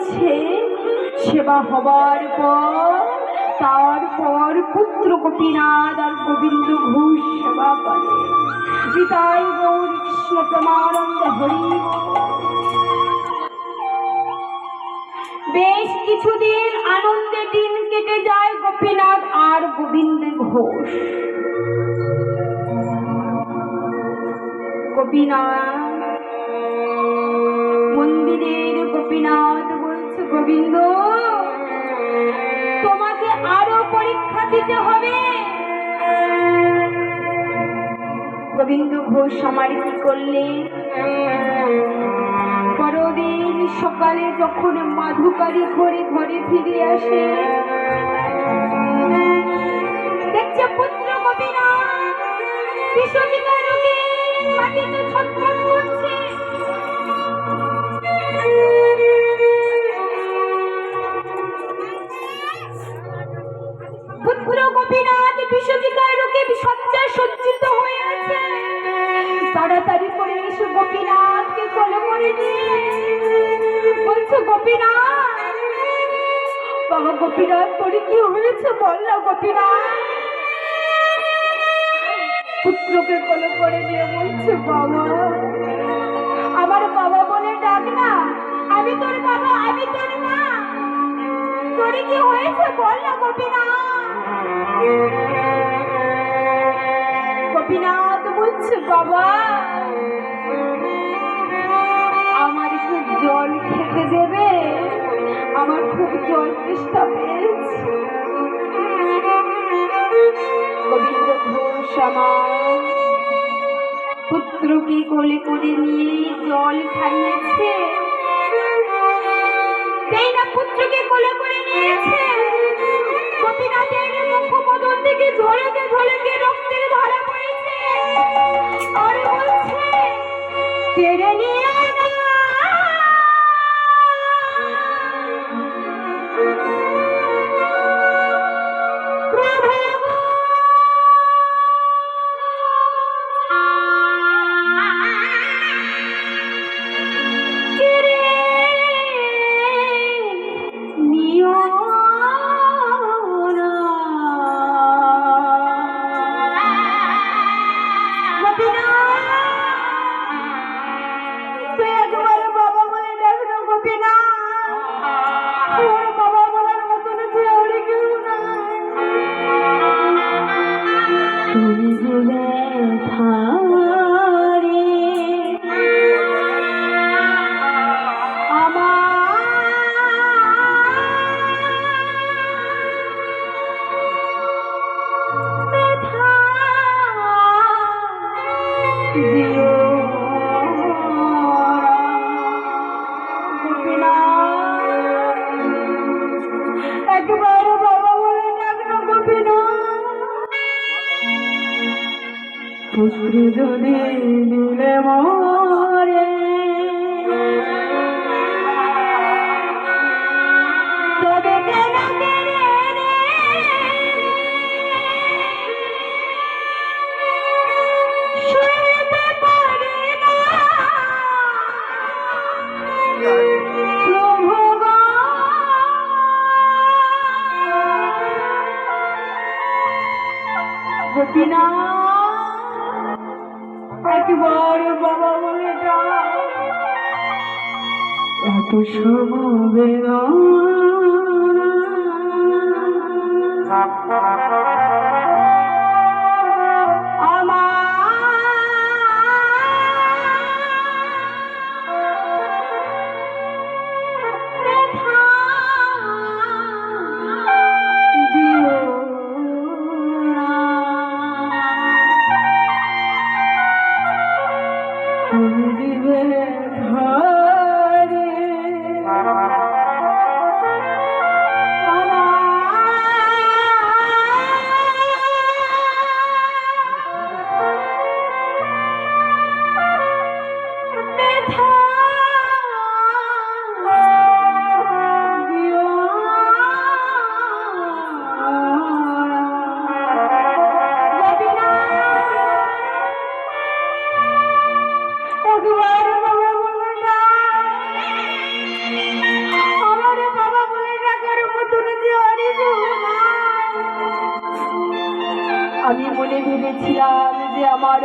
হয়েছে সেবা হবার পর তারপর পুত্র গোপীনাথ আর গোবিন্দ ঘোষ সেবা করে। পিতাই গৌর কৃষ্ণ প্রমানন্দ হরি। বেশ কিছুদিন আনন্দে দিন কেটে যায় গোপীনাথ আর গোবিন্দ ঘোষ। গোপীনাথ গোবিন্দ, তোমাকে আরও পরীক্ষা দিতে হবে। গোবিন্দ ঘোষ, আমার কি করলে? পরদিন সকালে যখন মাধুকারী ঘরে ঘরে ফিরে আসে গোপীনাথ বাবা কি হয়েছে বল না, গোপীনাথ? পুত্রকে কোলে করে নিয়ে বলছে আমার বাবা বলে ডাক না। আমি তোর বাবা, আমি তোর হয়েছে বল না, গোপীনাথ? গোপীনাথ বলছে, বাবা জল খেতে দেবে। আমার খুব জল তেষ্টা পেয়েছে। গোবিন্দ ঘোষ আমার পুত্রকে কোলে নিয়ে জল খাইয়েছে। কোলে করে নিয়েছে মুখপদর থেকে ঝলকে পুত্র যদি দিলে মরে। গোপীনাথ একবার বাবা বলে ডাক এত সব বাবা ভেবেছিলাম যে আমার